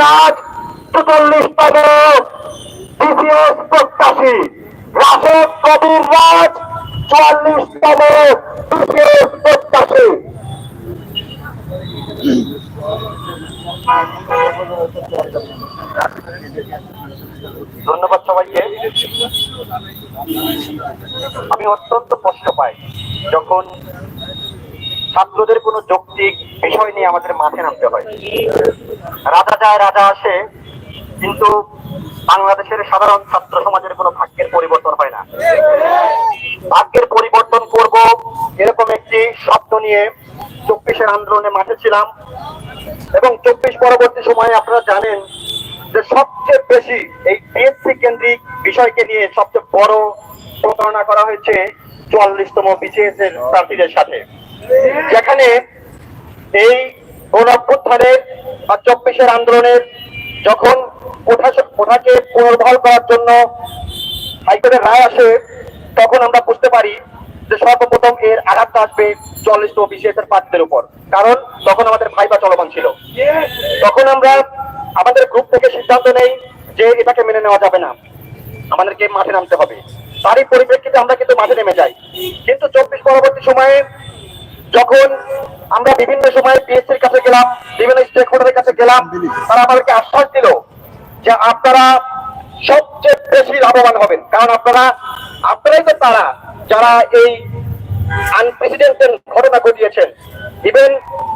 রাজ চুচল্লিশতম BCS প্রত্যাশী। রাশেদ কবির রাজ চুয়াল্লিশতম BCS প্রত্যাশী। ধন্যবাদ সবাইকে। আমি অত্যন্ত কষ্ট পাই, যখন ছাত্রদের কোনো যৌক্তিক বিষয় নিয়ে আমাদের মাঠে নামতে হয়। রাজা যায়, রাজা আসে, কিন্তু বাংলাদেশের সাধারণ ছাত্র সমাজের কোনো ভাগ্যের পরিবর্তন হয় না। ভাগ্যের পরিবর্তন করব এরকম একটি শব্দ নিয়ে চব্বিশের আন্দোলনে মাঠে ছিলাম। এবং চব্বিশ পরবর্তী সময়ে আপনারা জানেন যে সবচেয়ে বেশি এই বিএসসি কেন্দ্রিক বিষয়কে নিয়ে সবচেয়ে বড় প্রতারণা করা হয়েছে চুয়াল্লিশতম বিসিএস এর প্রার্থীদের সাথে। যেখানে এই অভ্যুত্থানের বা চব্বিশের আন্দোলনের যখন কোঠা কোঠাকে পুনর্বহাল করার জন্য হাইকোর্টের রায় আসে, তখন আমরা বুঝতে পারি যে সর্বপ্রথম এর আঘাতটা আসবে চল্লিশতম বিসিএস এর প্রার্থীদের উপর। কারণ তখন আমাদের ভাইবা চলমান ছিল। তখন আমরা আমাদের গ্রুপ থেকে সিদ্ধান্ত নেই যে এটাকে মেনে নেওয়া যাবে না। আমাদেরকে মাঠে নামতে হবে। তারই পরিপ্রেক্ষিতে আমরা কিন্তু মাঠে নেমে যাই। কিন্তু চব্বিশ পরবর্তী সময়ে যখন আমরা বিভিন্ন সময়ে পিএসসির কাছে গেলাম, বিভিন্ন স্টেক হোল্ডারের কাছে গেলাম, তারা আমাদেরকে আশ্বাস দিল যে আপনারা সবচেয়ে বেশি লাভবান হবেন। কারণ আপনারা, আপনারাই তো তারা যারা এই আনপ্রেসিডেন্টের ঘটনা ঘটিয়েছেন। ইভেন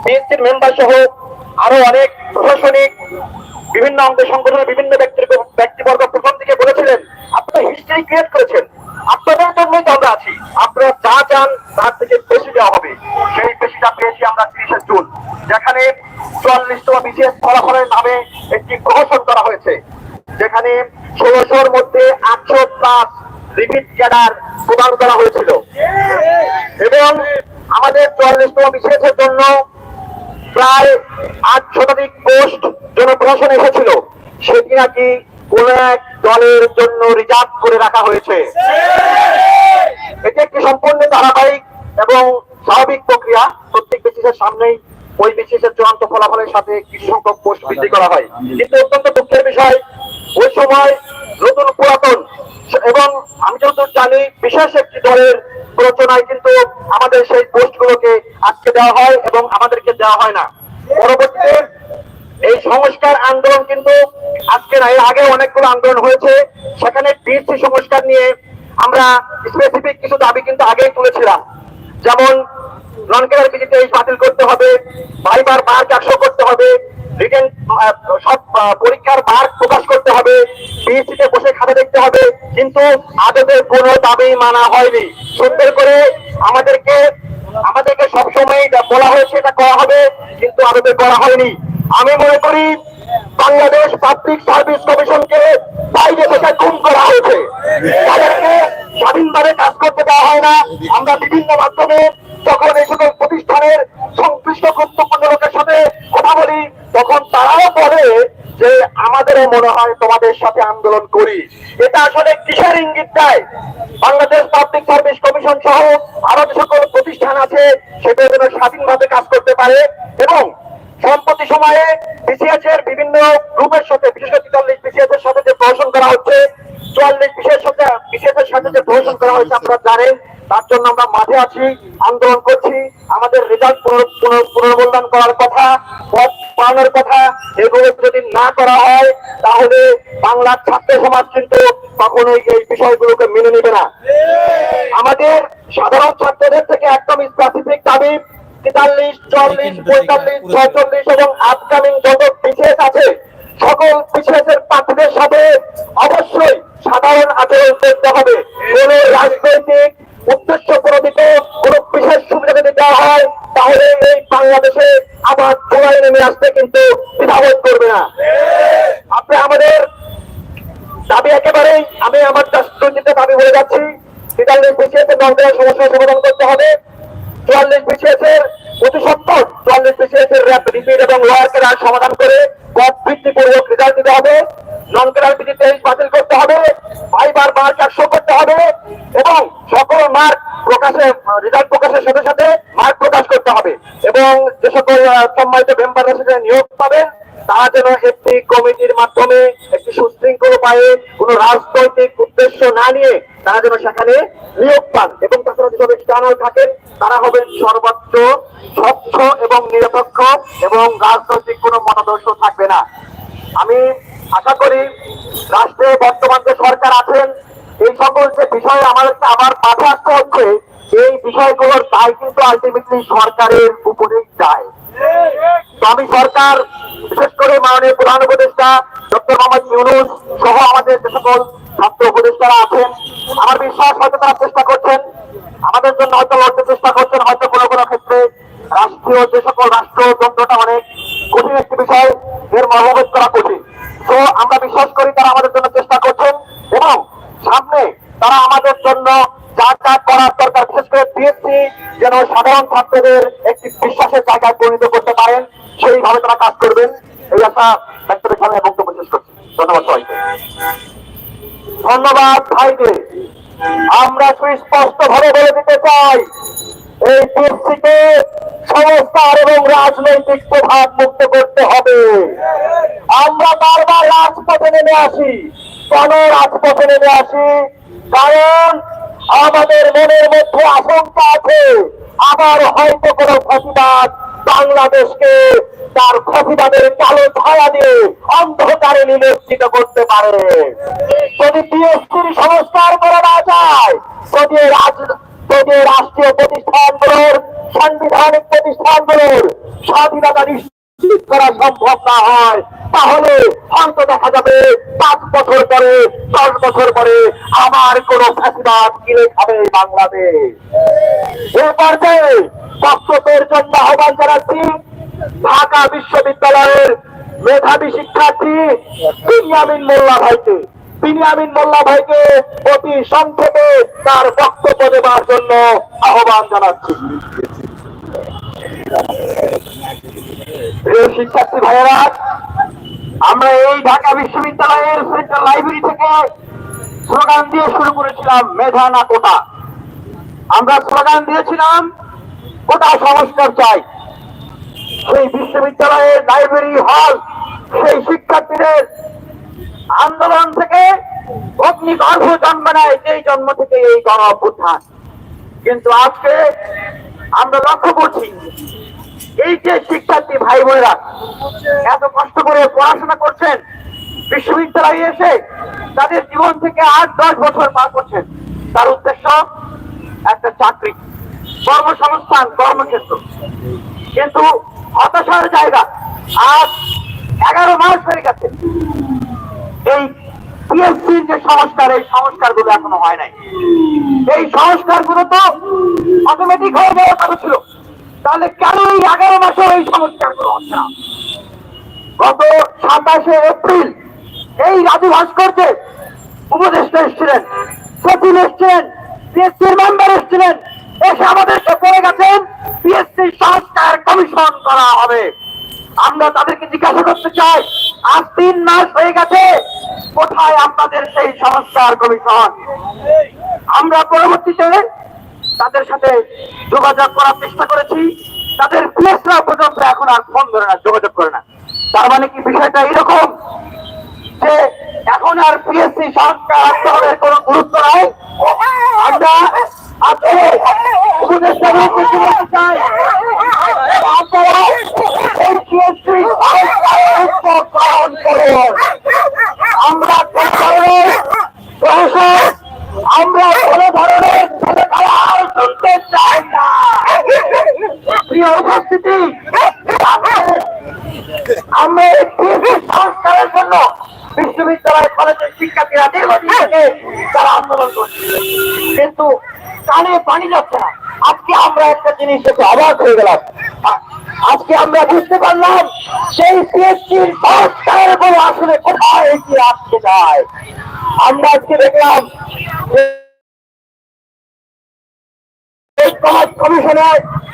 পিএসসির মেম্বার সহ আরও অনেক প্রশাসনিক বিভিন্ন অঙ্গ সংগঠনের বিভিন্ন ব্যক্তির ব্যক্তিবর্গ প্রথম থেকে বলেছিলেন, আপনারা হিস্ট্রি ক্রিয়েট করেছেন। আপনাদের জন্যই তো আমরা আছি। আপনারা যা চান, তার থেকে বেশি দেওয়া হবে। সেই বেশিটা পেয়েছি আমরা তিরিশে জুন, যেখানে চুয়াল্লিশতম বিশেষ ফলাফলের নামে একটি প্রহসন করা হয়েছে। যেখানে ষোলোশোর মধ্যে আটশো প্লাস রিপিট ক্যাডার প্রদান করা হয়েছিল। এবং আমাদের চুয়াল্লিশতম বিশেষের জন্য প্রায় আট শতাধিক পোস্ট জনপ্রশাসনে এসেছিল। সেটি নাকি কোন এক দলের জন্য রিজার্ভ করে রাখা হয়েছে। এটি একটি সম্পূর্ণ ধারাবাহিক এবং স্বাভাবিক প্রক্রিয়া। প্রত্যেক বিশেষের সামনেই ওই বিশেষের চূড়ান্ত ফলাফলের সাথে কিছু সংখ্যক পোস্ট বৃদ্ধি করা হয়। কিন্তু অত্যন্ত দুঃখের বিষয়, ওই সময় নতুন পুরাতন এবং আমি যতদূর জানি, বিশেষ একটি দলের প্ররোচনায় কিন্তু আমাদের সেই পোস্টগুলোকে আটকে দেওয়া হয় এবং আমাদেরকে দেওয়া হয় না। পরবর্তীতে এই সংস্কার আন্দোলন কিন্তু আজকে না, এর আগে অনেকগুলো আন্দোলন হয়েছে। সেখানে পিএসসি সংস্কার নিয়ে আমরা স্পেসিফিক কিছু দাবি কিন্তু আগেই তুলেছিলাম। যেমন নন কেয়ার ক্যারিয়ার ভিত্তিতে বাতিল করতে হবে, ভাইবার বার একশো করতে হবে রিটেন সব পরীক্ষার মার্ক প্রকাশ করতে হবে, বিএসসিতে বসে খাতা দেখতে হবে। কিন্তু আদতে কোনো দাবি মানা হয়নি। সুন্দর করে আমাদেরকে আমাদেরকে সবসময় এটা বলা হয়েছে, এটা করা হবে, কিন্তু আদতে করা হয়নি। আমি মনে করি বাংলাদেশ পাবলিক সার্ভিস কমিশনকে বাইরে থেকে গুম করা হয়েছে। তাদেরকে স্বাধীনভাবে কাজ করতে দেওয়া হয় না। আমরা বিভিন্ন মাধ্যমে যখন এই সকল প্রতিষ্ঠানের সংশ্লিষ্ট গুরুত্বপূর্ণ লোকের সাথে কথা বলি, তখন তারাও বলে যে আমাদেরও মনে হয় তোমাদের সাথে আন্দোলন করি। এটা আসলে কিসের ইঙ্গিত দেয়? বাংলাদেশ পাবলিক সার্ভিস কমিশন সহ আরও সকল প্রতিষ্ঠান আছে সেটা যেন স্বাধীনভাবে কাজ করতে পারে এবং সম্প্রতি সময়ে বিসিএস এর বিভিন্ন গ্রুপের সাথে, বিশেষ করে চল্লিশ বিসিএস এর সাথে যে প্রহসন করা হচ্ছে, চুয়াল্লিশ বিশেষ সাথে বিশেষ এর সাথে যে প্রহসন করা হয়েছে, আপনারা জানেন তার জন্য আমরা মাঠে আছি আন্দোলন করছি। আমাদের রেজাল্ট পুনর্মূল্যায়ন করার কথা পথ পাওয়ানোর কথা এগুলো যদি না করা হয় তাহলে বাংলার ছাত্র সমাজ কিন্তু কখনোই এই বিষয়গুলোকে মেনে নেবে না। আমাদের সাধারণ ছাত্রদের থেকে একদম স্পেসিফিক দাবি তেতাল্লিশ চল্লিশ পঁয়তাল্লিশ ছয়চল্লিশ এবং আপকামিং যত বিশেষ আছে সকল বিশেষের প্রার্থীদের সাথে অবশ্যই সাধারণ আচরণ করতে হবে। কোন রাজনৈতিক উদ্দেশ্য প্রণোদিত কোন বিশেষ সুবিধা যদি দেওয়া হয়, তাহলে এই বাংলাদেশে আবার চোরাই নেমে আসতে কিন্তু দ্বিধাবোধ করবে না। আপনি আমাদের দাবি একেবারেই, আমি আমার দুর্নীতি দাবি বলে যাচ্ছি তেতাল্লিশ বিশেষে দলদের সমস্যার সমাধান করতে হবে। চুয়াল্লিশ বিশেষের অতি সত্তর, চুয়াল্লিশ বিশেষের র্যাপ রিপিট এবং লয়ার কেরার সমাধান করে পদ ভিত্তিপূর্বক রেজাল্ট দিতে হবে। নন কেরার ভিত্তিতে বাতিল করতে হবে, ফাইবার মার্ক একশো করতে হবে এবং সকল মার্ক প্রকাশে রেজাল্ট প্রকাশের সাথে সাথে মার্ক প্রকাশ করতে হবে। এবং যে সকল সম্মানিত মেম্বাররা সেখানে নিয়োগ পাবেন, তারা যেন একটি কমিটির মাধ্যমে একটি সুশৃঙ্খল উপায়ে কোন রাজনৈতিক উদ্দেশ্য না নিয়ে তারা যেন সেখানে নিয়োগ পান। এবং তাছাড়া যেসব স্টানার থাকেন, তারা হবেন সর্বোচ্চ, স্বচ্ছ এবং নিরপেক্ষ এবং রাজনৈতিক কোনো মতাদর্শ থাকবে না। আমি আশা করি রাষ্ট্রে বর্তমান যে সরকার আছেন, এই সকল যে বিষয়ে আমাদেরকে আবার মাঠে আসতে হচ্ছে, এই বিষয়গুলোর দায় কিন্তু আলটিমেটলি সরকারের উপরেই যায় আমি সরকার, বিশেষ করে মাননীয় প্রধান উপদেষ্টা ডক্টর মোহাম্মদ ইউনুস সহ আমাদের যে সকল ছাত্র উপদেষ্টারা আছেন, আমার বিশ্বাস হয়তো তারা চেষ্টা করছেন, আমাদের জন্য হয়তো লড়তে চেষ্টা করছেন, হয়তো কোনো কোনো ক্ষেত্রে রাষ্ট্রীয় যে সকল রাষ্ট্রযন্ত্রটা অনেক কঠিন একটি বিষয়, এর মর্মবোধ করা কঠিন। তো আমরা বিশ্বাস করি তারা আমাদের জন্য চেষ্টা করছেন এবং সামনে তারা আমাদের জন্য যা যা করার দরকার, বিশেষ করে পিএসসি যেন সাধারণ ছাত্রদের একটি বিশ্বাসের জায়গায় পরিণত করতে পারেন, সেইভাবে তারা কাজ করবেন। এই আশা রেখে আমি বক্তব্য শেষ করছি। ধন্যবাদ সবাইকে। ধন্যবাদ ভাইকে। আমরা সুস্পষ্ট ভাবে বলে দিতে চাই, এই পিএসসিকে সংস্কার এবং রাজনৈতিক প্রভাব মুক্ত করতে হবে। আমরা বারবার রাজপথে নেমে আসি। কেন রাজপথে নেমে আসি। কারণ আমাদের মনের মধ্যে আশঙ্কা আছে। আবার হয়তো কোনো ফাঁসিবাদ বাংলাদেশকে তার ফাঁসিবাদের কালো ছায়া দিয়ে অন্ধকারে নিমজ্জিত করতে পারে। যদি পিএসসির সংস্কার করা না যায়, যদি যদি রাষ্ট্রীয় প্রতিষ্ঠানগুলোর, সাংবিধানিক প্রতিষ্ঠানগুলোর স্বাধীনতা নিশ্চিত করা সম্ভব না হয়। তাহলে হয়তো দেখা যাবে পাঁচ বছর পরে, দশ বছর পরে আমার কোন ফাঁসিবাদ কিনে খাবে বাংলাদেশ। এ পর্যায়ে বক্তব্যের জন্য আহ্বান জানাচ্ছি ঢাকা বিশ্ববিদ্যালয়ের মেধাবী শিক্ষার্থী বিনিয়ামিন মোল্লা ভাইকে। বিনিয়ামিন মোল্লা ভাইকে অতি সংক্ষেপে তার বক্তব্য দেওয়ার জন্য আহ্বান জানাচ্ছি। শিক্ষার্থী ভাইয়েরা, আমরা এই ঢাকা বিশ্ববিদ্যালয়ের সেন্ট্রাল লাইব্রেরি থেকে স্লোগান দিয়ে শুরু করেছিলাম, মেধা না কোটা। আমরা স্লোগান দিয়েছিলাম, কোটা সংস্কার চাই। সেই বিশ্ববিদ্যালয়ের লাইব্রেরি হল, সেই শিক্ষার্থীদের আন্দোলন থেকে অগ্নিগর্ভ জন্ম নেয় সেই জন্ম থেকে এই গণ কিন্তু আজকে আমরা লক্ষ্য করছি, এই যে শিক্ষার্থী ভাই বোনেরা এত কষ্ট করে পড়াশোনা করছেন, বিশ্ববিদ্যালয়ে এসে তাদের জীবন থেকে আট, দশ বছর পার করছেন। তার উদ্দেশ্য একটা চাকরি, কর্মসংস্থান, কর্মক্ষেত্র। কিন্তু হতাশার জায়গা আজ এগারো মাস হয়ে গেছে। এই পিএসসির যে সংস্কার, এই সংস্কারগুলো এখনও হয় নাই। এই সংস্কারগুলো তো অটোমেটিক হয়ে যাওয়ার কথা ছিল। তাহলে কেন এই এগারো মাসে এই সংস্কারগুলো গত সাতাশে এপ্রিল এই রাজু ভাস্কর্যে উপদেষ্টা এসেছিলেন, সচিব এসেছিলেন পিএসসির মেম্বার এসেছিলেন, এসে আমাদেরকে বলে গেছেন পিএসসি সংস্কার কমিশন করা হবে। আমরা তাদেরকে জিজ্ঞাসা করতে চাই আজ তিন মাস হয়ে গেছে, কোথায় আপনাদের সেই সংস্কার কমিশন? আমরা পরবর্তীতে তাদের সাথে যোগাযোগ করার চেষ্টা করেছি। তাদের পিএসরা পর্যন্ত এখন আর ফোন ধরে না, যোগাযোগ করে না। তার মানে কি বিষয়টা এরকম যে এখন আর পিএসসি আন্দোলনের কোন গুরুত্ব নাই। আমরা। আমরা কোন ধরনের শুনতে চাই না প্রিয় উপস্থিতি আমরা সংস্কারের জন্য বিশ্ববিদ্যালয় কলেজের শিক্ষার্থীরা দীর্ঘদিন থেকে তারা আন্দোলন করছে। কিন্তু কানে পানি যাচ্ছে না। আজকে আমরা একটা জিনিস দেখে অবাক হয়ে গেলাম। আজকে আমরা বুঝতে পারলাম, সেই সিএসসির সংস্কারের কোনো আসলে কোথায় এগিয়ে আসতে যায়। আমরা আজকে দেখলাম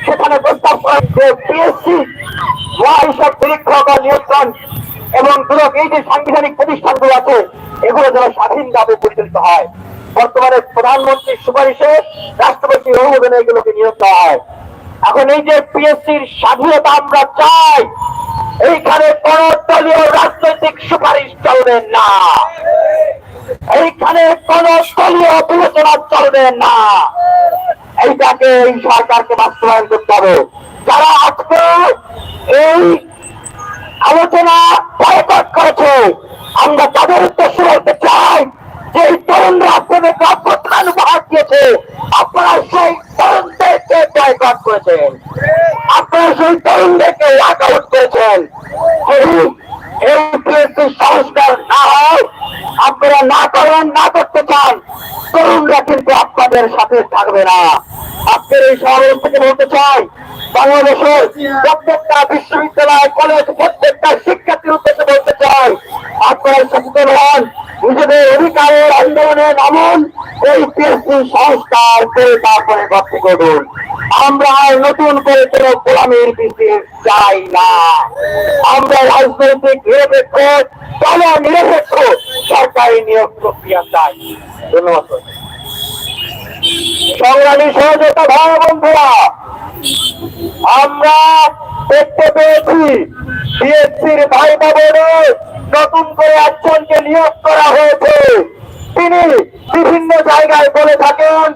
সেখানে প্রস্তাব করা যে পিএসসি হিসাব পরীক্ষা বা নিয়ন্ত্রণ এবং দুরক, এই যে সাংবিধানিক প্রতিষ্ঠানগুলো আছে, এগুলো যেন স্বাধীনভাবে পরিচালিত হয়। বর্তমানে প্রধানমন্ত্রীর সুপারিশে রাষ্ট্রপতি অনুমোদনে এগুলোকে নিয়োগ দেওয়া হয়। এখন এই যে পিএসসির স্বাধীনতা আমরা চাই, এইখানে কোন দলীয় রাজনৈতিক সুপারিশ চলবে না। এইখানে কোন দলীয় বিবেচনা চলবে না। এইটাকে এই সরকারকে বাস্তবায়ন করতে হবে। যারা আজকে এই আলোচনা বয়কট করেছে। আমরা তাদের উদ্দেশ্যে বলতে চাই যে এই তরুণরা আপনাদের অভ্যুত্থান উপহার দিয়েছে। আপনারা সেই তরুণদেরকে বয়কট করেছেন। আপনারা সেই তরুণদেরকে ওয়াক আউট করেছেন সংস্কার না হয়, আপনারা না করেন না করতে চান, তরুণরা কিন্তু আপনাদের সাথে থাকবে না। আজকের এই সমাবেশ থেকে বলতে চাই বাংলাদেশের প্রত্যেকটা বিশ্ববিদ্যালয়, কলেজ, প্রত্যেকটা শিক্ষার্থীর উদ্দেশ্যে বলতে চাই, আপনারা সচেতন হন। নিজেদের অধিকারের আন্দোলনে নামুন, এই পিএসসি সংস্কার করে তারপরে ভর্তি করুন। আমরা নতুন করে কোনো গোলামীর বিশেষ চাই না। আমরা রাজনৈতিক নিরপেক্ষ দল নিরপেক্ষ সরকারি নিয়োগ প্রক্রিয়া চাই। ধন্যবাদ সংগ্রামী সহযোগিতা ভাই বন্ধুরা আমরা দেখতে পেয়েছি বিএসসির ভাই বাবনে নতুন করে একজনকে নিয়োগ করা হয়েছে। তিনি বিভিন্ন জায়গায় বলে থাকেন,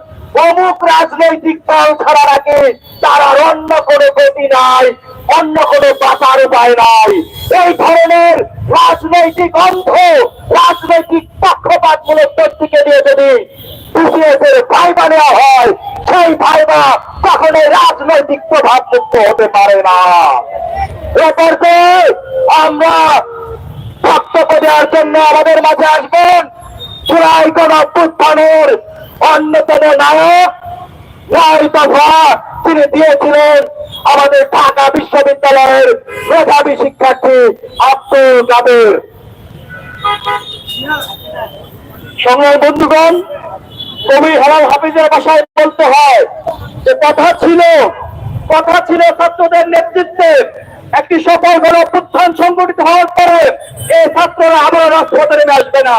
অমুক রাজনৈতিক দল ছাড়া নাকি তার আর অন্য কোনো গতি নাই, অন্য কোনো বাঁচার উপায় নাই। এই ধরনের রাজনৈতিক অন্ধ, রাজনৈতিক পক্ষপাতমূলক ব্যক্তিকে দিয়ে যদি বিসিএস এর ভাইবা নেওয়া হয় সেই ভাইবা কখনোই রাজনৈতিক প্রভাব মুক্ত হতে পারে না। এ পর্যায়ে আমরা বক্তব্য দেওয়ার জন্য আমাদের মাঝে আসবেন চূড়াই কোন অভ্যুত্থানের অন্যতম নায়ক। তিনি দিয়েছিলেন আমাদের ঢাকা বিশ্ববিদ্যালয়ের মেধাবী শিক্ষার্থী আব্দুল কাদের। সংগ্রামী বন্ধুগণ কবি হেলাল হাফিজের ভাষায় বলতে হয় যে কথা ছিল কথা ছিল ছাত্রদের নেতৃত্বে। একটি সফল গণ অভ্যুত্থান সংগঠিত হওয়ার পরে এই ছাত্ররা আবার রাজপথে নেমে আসবে না।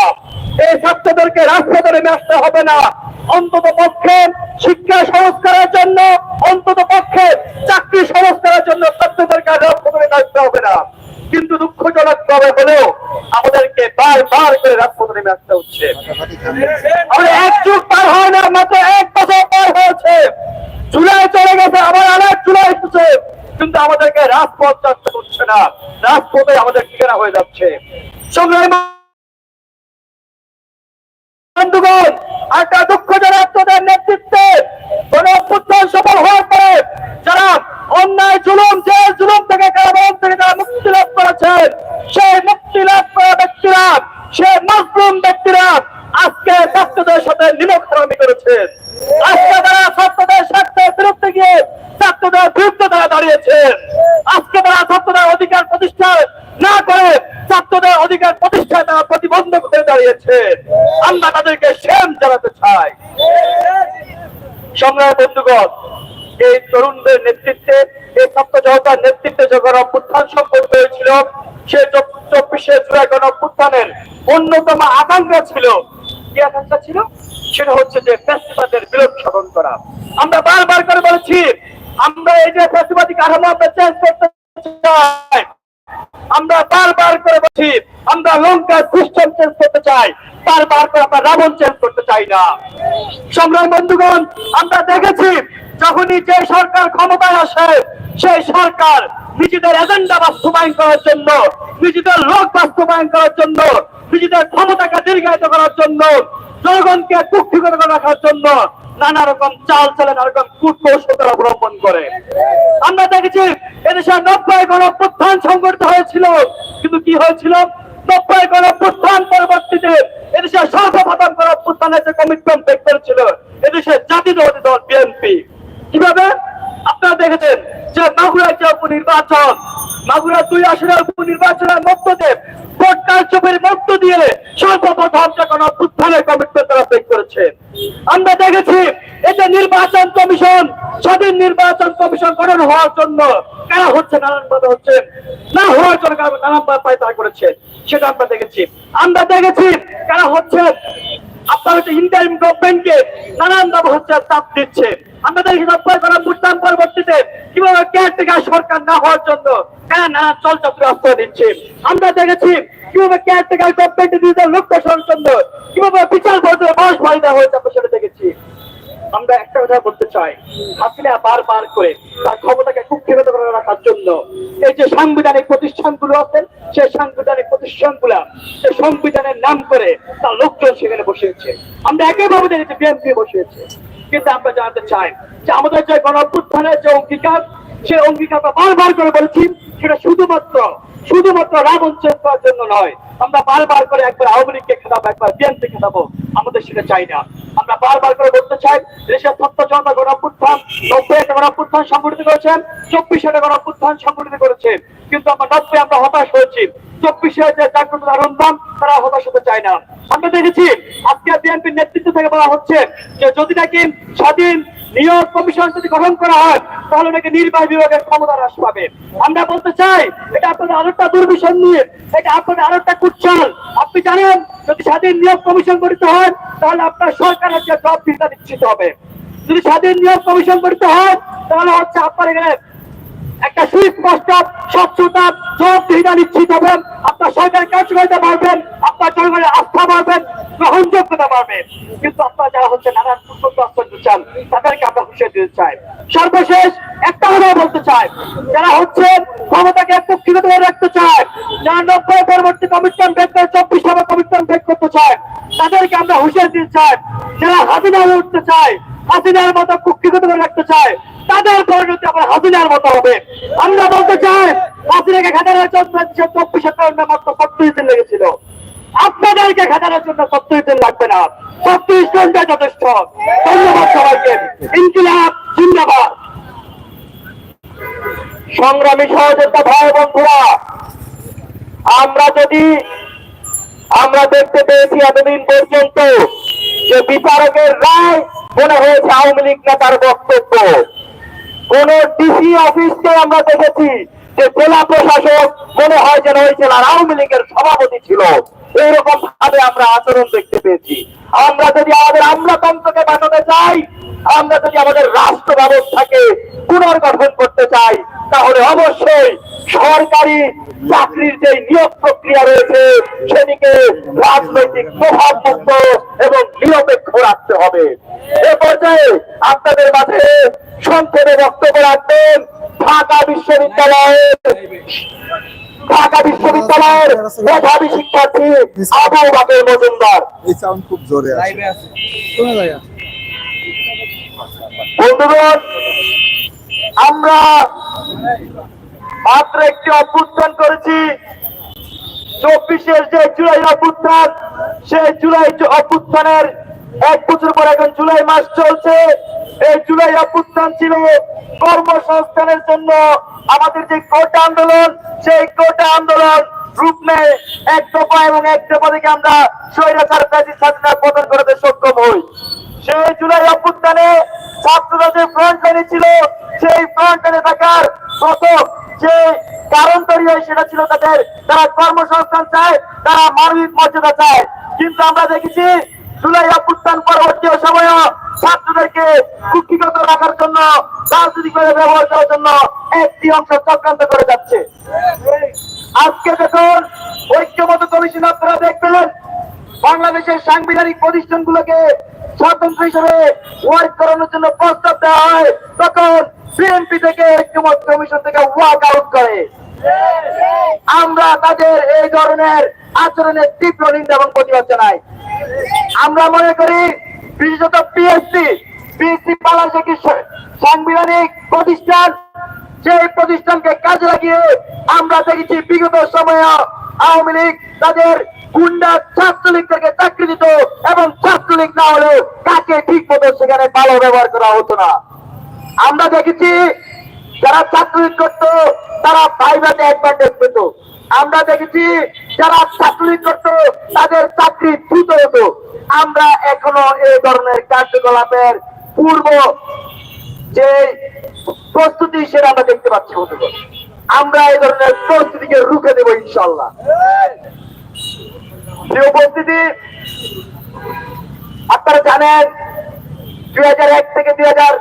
এই ছাত্রদেরকে রাজপথে নেমে আসতে হবে না। অন্তত পক্ষে শিক্ষা সংস্কারের জন্য, অন্তত পক্ষে চাকরি সংস্কারের জন্য ছাত্রদেরকে রাজপথে নেমে আসতে হবে না। কিন্তু দুঃখজনক ভাবে হলেও আমাদেরকে বারবার করে রাজপথে নেমে আসতে হচ্ছে। এক যুগ পার হয় না, মাত্র এক বছর পার হয়েছে। জুলাই চলে গেছে, আবার আরেক জুলাই এসেছে। কিন্তু আমাদেরকে রাজপথ যাচ্ছে হচ্ছে না। রাজপথে আমাদের ঠিকানা হয়ে যাচ্ছে। সংগ্রামী একটা দুঃখজনক তোদের নেতৃত্বে কোন অভ্যুত্থান সফল হওয়ার পরে যারা অন্যায় জুলুম যে জুলুম থেকে কারাবরণ থেকে যারা মুক্তি লাভ করেছেন সেই মুক্তি লাভ করা ব্যক্তিরা সে মজলুম ব্যক্তিরা আজকে ছাত্রদের সাথে নিমখারামি করেছেন আজকে তারা ছাত্রদের স্বার্থের বিরুদ্ধে গিয়ে ছাত্রদের বিরুদ্ধে তারা দাঁড়িয়েছেন আজকে তারা ছাত্রদের অধিকার প্রতিষ্ঠা না করে ছাত্রদের অধিকার প্রতিষ্ঠায় তারা দাঁড়িয়েছে আমরা তাদেরকে সেম জানাতে চাই সংগ্রাম বন্ধুগণ, এই তরুণদের নেতৃত্বে, এই ছাত্র জনতার নেতৃত্বে যখন অভ্যুত্থান সংগঠিত হয়েছিল, সে চব্বিশে জুলাই গণ অভ্যুত্থানের অন্যতম আকাঙ্ক্ষা ছিল। কি আকাঙ্ক্ষা ছিল? সেটা হচ্ছে যে ফ্যাসিবাদের বিরোধ সাধন করা। আমরা বারবার করে বলেছি, আমরা এই যে ফ্যাসিবাদী কাঠামো আমরা চেঞ্জ করতে চাই। আমরা বারবার করে বলছি, আমরা লঙ্কার সিস্টেম চেঞ্জ করতে চাই বারবার করে আমরা রাবণ চেঞ্জ করতে চাই না। সংগ্রাম বন্ধুগণ, আমরা দেখেছি যখনই যে সরকার ক্ষমতায় আসে, সেই সরকার নিজেদের এজেন্ডা বাস্তবায়ন করার জন্য, নিজেদের লোক বাস্তবায়ন করার জন্য, নিজেদের ক্ষমতাকে দীর্ঘায়িত করার জন্য, জনগণকে কুক্ষিগত রাখার জন্য নানা রকম চাল চলে, নানা রকম কূটকৌশল অবলম্বন করে। আমরা দেখেছি এদেশে নব্বই গণ সংগঠিত হয়েছিল, কিন্তু কি হয়েছিল? গণ গণ অভ্যুত্থানের যে কীভাবে? আপনারা দেখেছেন যে মাগুরায় যে উপনির্বাচন মাগুরা দুই আসনের উপনির্বাচনের মধ্য দিয়ে ভোট কারচুপির মধ্য দিয়ে সর্বপ্রথম যখন অভ্যুত্থানের কমিটমেন্ট তারা বের করেছে। আমরা দেখেছি যে নির্বাচন কমিশন, স্বাধীন নির্বাচন কমিশন গঠন হওয়ার জন্য কারা হচ্ছে নানান ভাবে হচ্ছে? না হওয়ার জন্য কারা নানান ভাবে পায় তারা করেছে? সেটা আমরা দেখেছি। আমরা দেখেছি কারা হচ্ছে না আমরা দেখেছি কীভাবে কীভাবে বিচার আমরা সেটা দেখেছি। আমরা একটা কথা বলতে চাই। হাসিনা বারবার করে তার ক্ষমতাকে কুক্ষিগত করে রাখার জন্য এই যে সাংবিধানিক প্রতিষ্ঠানগুলো আছেন, সেই সাংবিধানিক প্রতিষ্ঠানগুলা সেই সংবিধানের নাম করে তার লোকজন সেখানে বসেছে আমরা একইভাবে দেখেছি বিএনপি বসিয়েছে। কিন্তু আমরা জানতে চাই যে আমাদের যে গণ অভ্যুত্থানের যে অঙ্গীকার, সেই অঙ্গীকার বারবার করে বলেছি, সেটা শুধুমাত্র শুধুমাত্র রাম অঞ্চল করার জন্য নয়, আমরা বারবার করে একবার আওয়ামী লীগকে খেতাবো, একবার বিএনপি খেতাবো। আমাদের সেটা চাই না। আমরা বারবার করে বলতে চাই, দেশের ছাত্র জনতা গণঅভ্যুত্থান নব্বই একটা গণঅভ্যুত্থান সংগঠিত করেছেন, চব্বিশ একটা গণঅভ্যুত্থান সংগঠিত করেছেন। কিন্তু আমরা নব্বই আমরা হতাশ হয়েছি। চব্বিশে যে জাগ্রত আরম্ভান তারা হতাশ হতে চায় না। আমরা দেখেছি, আজকে বিএনপির নেতৃত্ব থেকে বলা হচ্ছে যে যদি নাকি স্বাধীন নিয়োগ কমিশন যদি গঠন করা হয়, তাহলে নাকি নির্বাহী বিভাগের ক্ষমতা হ্রাস পাবে। আমরা বলতে চাই, এটা আপনাদের আরেকটা দুর্বিষণ নিয়ে এটা আপনাদের আরেকটা কুচ্ছাল আপনি জানেন, যদি স্বাধীন নিয়োগ কমিশন গঠিত হয়, তাহলে আপনার সরকারের যে জবাবদিহিতা নিশ্চিত হবে। যদি স্বাধীন নিয়োগ কমিশন গঠিত হয়, তাহলে হচ্ছে আপনার এখানে একটা সুস্পষ্ট স্বচ্ছতা জবাবদিহিতা নিশ্চিত হবে আপনার সরকার কার্যকারিতা বাড়বেন আপনার জনগণের আস্থা বাড়বেন, গ্রহণযোগ্যতা বাড়বে। কিন্তু আপনারা যারা হচ্ছে নানান কুটন্ত চান, তাদেরকে আমরা হুঁশিয়ার দিতে চাই। সর্বশেষ একটা কথা বলতে চাই, যারা হচ্ছে ক্ষমতাকে কুক্ষিগত করে রাখতে চায় যারা নব্বই পরবর্তী কমিটমেন্ট ব্রেক করে চব্বিশ সালে কমিটমেন্ট ব্রেক করতে চায়, তাদেরকে আমরা হুঁশিয়ার দিতে চাই। যারা হাজিরা উঠতে চায় হাসিনার মতো কুক্ষিগত করে রাখতে চায়, তাদের পরিণতি আবার হাসিনার মতো হবে, আমরা বলতে চাই, হাসিনাকে খাটানোর জন্য চব্বিশে কারণে মাত্র সত্তরিশ দিন লেগেছিল। আপনাদেরকে খাটানোর জন্য সত্তরিশ দিন লাগবে না। ঘণ্টা যথেষ্ট। ধন্যবাদ সবাইকে। ইনকিলাব, জিন্দাবাদ। সংগ্রামী সহযোদ্ধা ভাই বন্ধুরা, আমরা যদি, আমরা দেখতে পেয়েছি এতদিন পর্যন্ত যে বিচারকের রায় মনে হয়েছে আওয়ামী লীগ নেতার বক্তব্য। কোন ডিসি অফিসকে আমরা দেখেছি যে জেলা প্রশাসক মনে হয় যেন ওই জেলার আওয়ামী লীগের সভাপতি ছিল। এইরকম ভাবে আমরা আচরণ দেখতে পেয়েছি। আমরা যদি আমাদের আমলাতন্ত্রকে বাঁচাতে চাই, আমরা যদি আমাদের রাষ্ট্র ব্যবস্থাকে পুনর্গঠন করতে চাই, তাহলে অবশ্যই সরকারি চাকরির যে নিয়োগ প্রক্রিয়া রয়েছে, সেটিকে রাজনৈতিক প্রভাব মুক্ত এবং নিরপেক্ষ রাখতে হবে। এ পর্যায়ে আপনাদের মাঝে সংক্ষেপে বক্তব্য রাখবেন ঢাকা বিশ্ববিদ্যালয়ের ঢাকা বিশ্ববিদ্যালয়ের মেধাবী শিক্ষার্থী আবু বাকের মজুমদার। এই সাউন্ড খুব জোরে আছে। বন্ধুগণ আমরা মাত্র একটি অভ্যুত্থান করেছি। চব্বিশের যে জুলাই অভ্যুত্থান সেই জুলাই যে অভ্যুত্থানের এক বছর পর এখন জুলাই মাস চলছে। এই জুলাই অভ্যুত্থান ছিল কর্মসংস্থানের জন্য আমাদের যে কোটা আন্দোলন, সেই কোটা আন্দোলন রূপ এক দফা এবং এক দফা থেকে আমরা স্বৈরাচার প্রাচীর স্বাধীনতা পতন করতে সক্ষম হই। সেই জুলাই অভ্যুত্থানে ছাত্ররা যে ফ্রন্ট লাইনে ছিল, সেই ফ্রন্ট লাইনে থাকার প্রথম যে কারণ তৈরি হয় সেটা ছিল তাদের, তারা কর্মসংস্থান চায়, তারা মানবিক মর্যাদা চায়। কিন্তু আমরা দেখেছি, জুলাই অভ্যুত্থান পরবর্তী সময় ছাত্রদেরকে কুক্ষিগত রাখার জন্য রাজনৈতিকভাবে ব্যবহার করার জন্য একটি অংশ চক্রান্ত করে যাচ্ছে। আজকে যখন ঐক্যমত কমিশন আপনারা দেখবেন, বাংলাদেশের সাংবিধানিক প্রতিষ্ঠানগুলোকে স্বতন্ত্র হিসেবে ওয়ার্ক করানোর জন্য প্রস্তাব দেওয়া হয়। তখন বিএনপি থেকে ঐক্যমত কমিশন থেকে ওয়ার্ক আউট করে। আমরা তাদের এই ধরনের আচরণের তীব্র নিন্দা এবং প্রতিবাদ জানাই। আমরা মনে করি বিশেষত পিএসসি পিএসসি বাংলাদেশ একটি সাংবিধানিক প্রতিষ্ঠান। সেই প্রতিষ্ঠানকে কাজে লাগিয়ে আমরা দেখেছি বিগত সময়ে আওয়ামী লীগ তাদের গুন্ডা ছাত্রলীগ থেকে চাকরি দিত এবং ছাত্রলীগ না হলেও কাকে ঠিক মতো সেখানে ভালো ব্যবহার করা হতো না। আমরা দেখেছি যারা ছাত্রলীগ করতো, তারা প্রাইভেটে অ্যাডভান্টেজ পেত। আমরা দেখেছি যারা ছাত্রলীগ করতো, তাদের চাকরি দ্রুত হতো। আমরা এখনও এই ধরনের কার্যকলাপের পূর্ব যে প্রস্তুতি সেটা আমরা দেখতে পাচ্ছি আমরা এই ধরনের প্রস্তুতিকে রুখে দেবো ইনশাল্লাহ উপস্থিতি, আপনারা জানেন, দুই হাজার এক থেকে দুই হাজার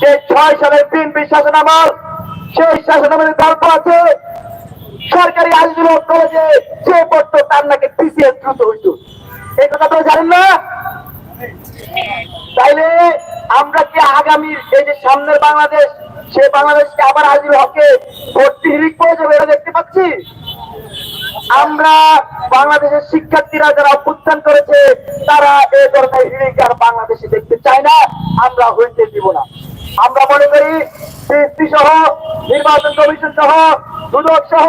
যে ছয় সালের বিএনপি শাসন আমল, সেই শাসন আমলের গল্প আছে। সরকারি আইনজীবী কলেজে যে পড়তো তার নাকি পিসিএস দ্রুত হইত। আমরা বাংলাদেশের শিক্ষার্থীরা যারা অভ্যুত্থান করেছে, তারা এই ধরনের হিরিক আর বাংলাদেশে দেখতে চায় না, আমরা হইতে দিব না। আমরা মনে করি সহ, নির্বাচন কমিশন সহ, দুদক সহ,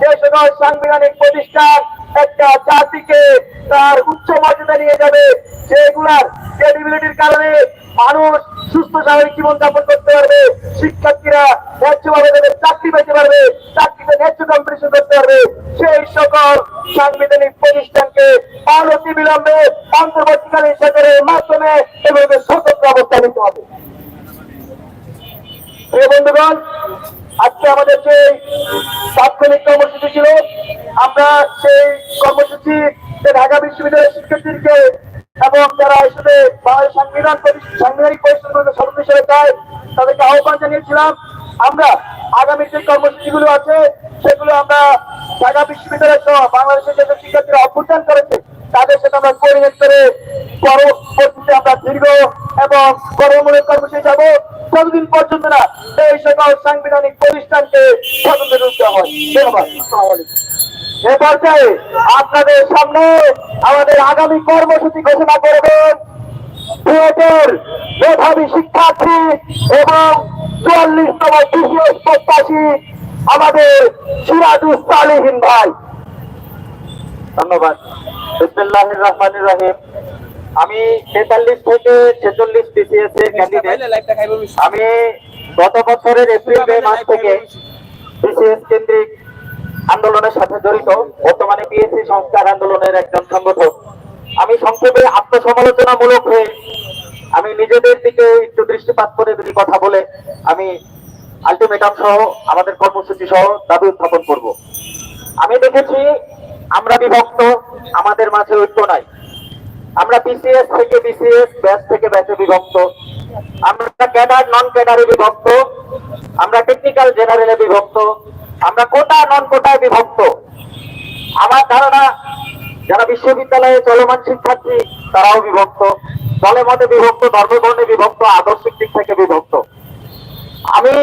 যে সকল সাংবিধানিক প্রতিষ্ঠান একটা জাতিকে তার উচ্চ মর্যাদা নিয়ে যাবে। সেগুলার ক্রেডিবিলিটির কারণে মানুষ সুস্থ স্বাভাবিক জীবন যাপন করতে পারবে। শিক্ষার্থীরা ন্যায্যভাবে তাদের চাকরি পেতে পারবে, চাকরিতে ন্যায্য কম্পিটিশন করতে পারবে। সেই সকল সাংবিধানিক প্রতিষ্ঠানকে অনতি বিলম্বে অন্তর্বর্তীকালীন সরকারের মাধ্যমে এভাবে স্বতন্ত্র অবস্থা নিতে হবে। বন্ধুগণ আজকে আমাদের যে তাৎক্ষণিক কর্মসূচি ছিল। আমরা সেই কর্মসূচি ঢাকা বিশ্ববিদ্যালয়ের শিক্ষার্থীদেরকে এবং যারা হিসেবে বাংলাদেশ সংবিধান সাংবিধানিক পরিষদ সদস্য হিসেবে চায় তাদেরকে আহ্বান জানিয়েছিলাম। আমরা আগামী যে কর্মসূচিগুলো আছে, সেগুলো আমরা ঢাকা বিশ্ববিদ্যালয় সহ বাংলাদেশের যে শিক্ষার্থীরা অভ্যুত্থান করেছে, তাদের সাথে আমরা কোঅর্ডিনেট করে পরবর্তীতে আমরা দীর্ঘ এবং কর্মমূলক কর্মসূচি যাব ততদিন পর্যন্ত না এই সকল সাংবিধানিক প্রতিষ্ঠানকে স্বতন্ত্র রূপ দেওয়া হয়? আসসালামু এ আপনাদের সামনে আমাদের আগামী কর্মসূচি ঘোষণা করবেন মেধাবী শিক্ষার্থী এবং চুয়াল্লিশতম বিশেষ প্রত্যাশী আমাদের সিরাজুল সালিহীন ভাই। ধন্যবাদ। রহমানির রহিম। আমি তেতাল্লিশ থেকে ছেচল্লিশ বিসিএস এর ক্যান্ডিডেট আমি গত বছরের এপ্রিল মে মাস থেকে বিসিএস কেন্দ্রিক আন্দোলনের সাথে জড়িত। বর্তমানে পিএসসি সংস্কার আন্দোলনের একজন সংগঠক। আমি সংক্ষেপে আত্মসমালোচনামূলক হয়ে আমি নিজেদের দিকে একটু দৃষ্টিপাত করে দুটি কথা বলে আমি আলটিমেটাম সহ আমাদের কর্মসূচি সহ দাবি উত্থাপন করব। আমি দেখেছি আমরা বিভক্ত আমাদের মাঝে ঐক্য নাই। আমরা বিসিএস থেকে বিসিএস ব্যাচ থেকে ব্যাচে বিভক্ত। আমরা ক্যাডার নন ক্যাডারে বিভক্ত। আমরা টেকনিক্যাল জেনারেলে বিভক্ত। আমরা কোটা নন কোটায় বিভক্ত। আমার ধারণা, যারা বিশ্ববিদ্যালয়ে চলমান শিক্ষার্থী, তারাও বিভক্ত। দলে মতে বিভক্ত ধর্মবর্ণে বিভক্ত, আদর্শিক দিক থেকে বিভক্ত। আমি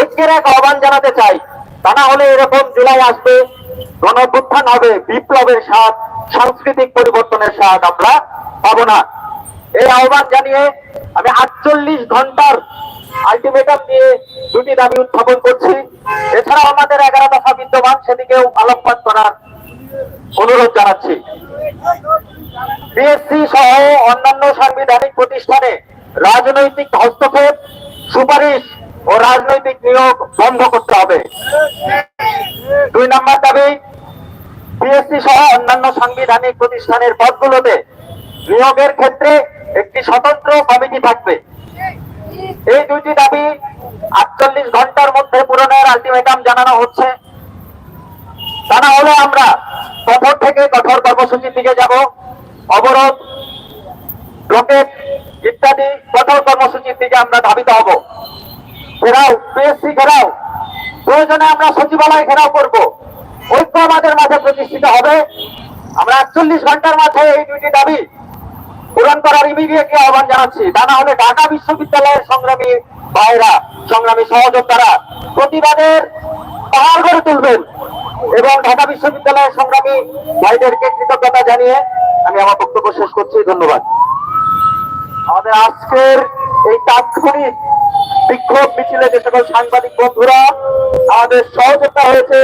ঐক্যের এক আহ্বান জানাতে চাই। তা না হলে এরকম জুলাই আসবে। গণ অভ্যুত্থান হবে, বিপ্লবের স্বাদ, সাংস্কৃতিক পরিবর্তনের স্বাদ আমরা পাবো না। এই আহ্বান জানিয়ে আমি আটচল্লিশ ঘণ্টার আলটিমেটাম দুটি দাবি উত্থাপন করছি। এছাড়াও আমাদের এগারো দফা বিদ্যমান সেদিকেও আলোকপাত করার অনুরোধ জানাচ্ছি। বিএসসি সহ অন্যান্য সাংবিধানিক প্রতিষ্ঠানে রাজনৈতিক হস্তক্ষেপ, সুপারিশ ও রাজনৈতিক নিয়োগ বন্ধ করতে হবে। দুই নম্বর দাবি, বিএসসি সহ অন্যান্য সাংবিধানিক প্রতিষ্ঠানের পদগুলোতে নিয়োগের ক্ষেত্রে একটি স্বতন্ত্র কমিটি থাকবে। এই দুইটি দাবি আটচল্লিশ ঘণ্টার মধ্যে পূরণের আলটিমেটাম জানানো হচ্ছে। তা না হলে আমরা কঠোর থেকে কঠোর কর্মসূচির দিকে যাব। অবরোধ ব্লকেট ইত্যাদি কঠোর কর্মসূচির দিকে আমরা ধাবিত হব। ঘেরাও পিএসসি ঘেরাও প্রয়োজনে আমরা সচিবালয় ঘেরাও করব। ঐক্য আমাদের মাঝে প্রতিষ্ঠিত হবে। আমরা আটচল্লিশ ঘণ্টার মাঝে এই দুইটি দাবি পূরণ করার ইমিডিয়েটলি আহ্বান জানাচ্ছি। তা না হলে ঢাকা বিশ্ববিদ্যালয়ের সংগ্রামী ভাইরা সংগ্রামী সহযোদ্ধারা প্রতিবাদের পাহাড় গড়ে তুলবেন এবং ঢাকা বিশ্ববিদ্যালয়ের সংগ্রামী ভাইদেরকে কৃতজ্ঞতা জানিয়ে আমি আমার বক্তব্য শেষ করছি। ধন্যবাদ। আমাদের আজকের এই তাৎক্ষণিক বিক্ষোভ মিছিলে যে সকল সাংবাদিক বন্ধুরা আমাদের সহযোগিতা হয়েছে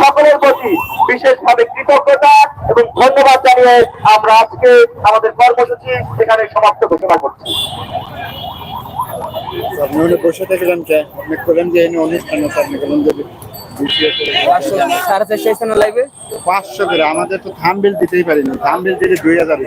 সকলের প্রতি বিশেষভাবে কৃতজ্ঞতা এবং ধন্যবাদ জানিয়ে আমরা আজকে আমাদের কর্মসূচি এখানে সমাপ্ত ঘোষণা করছি। আপনি বসে থাকলেন কে? আপনি করলেন যে অনুষ্ঠান আপনি করলেন যে সাড়ে চারশো স্থানে লাগবে পাঁচশো করে। আমাদের তো থাম বিল দিতেই পারিনি থাম বিল দিলে দুই হাজার।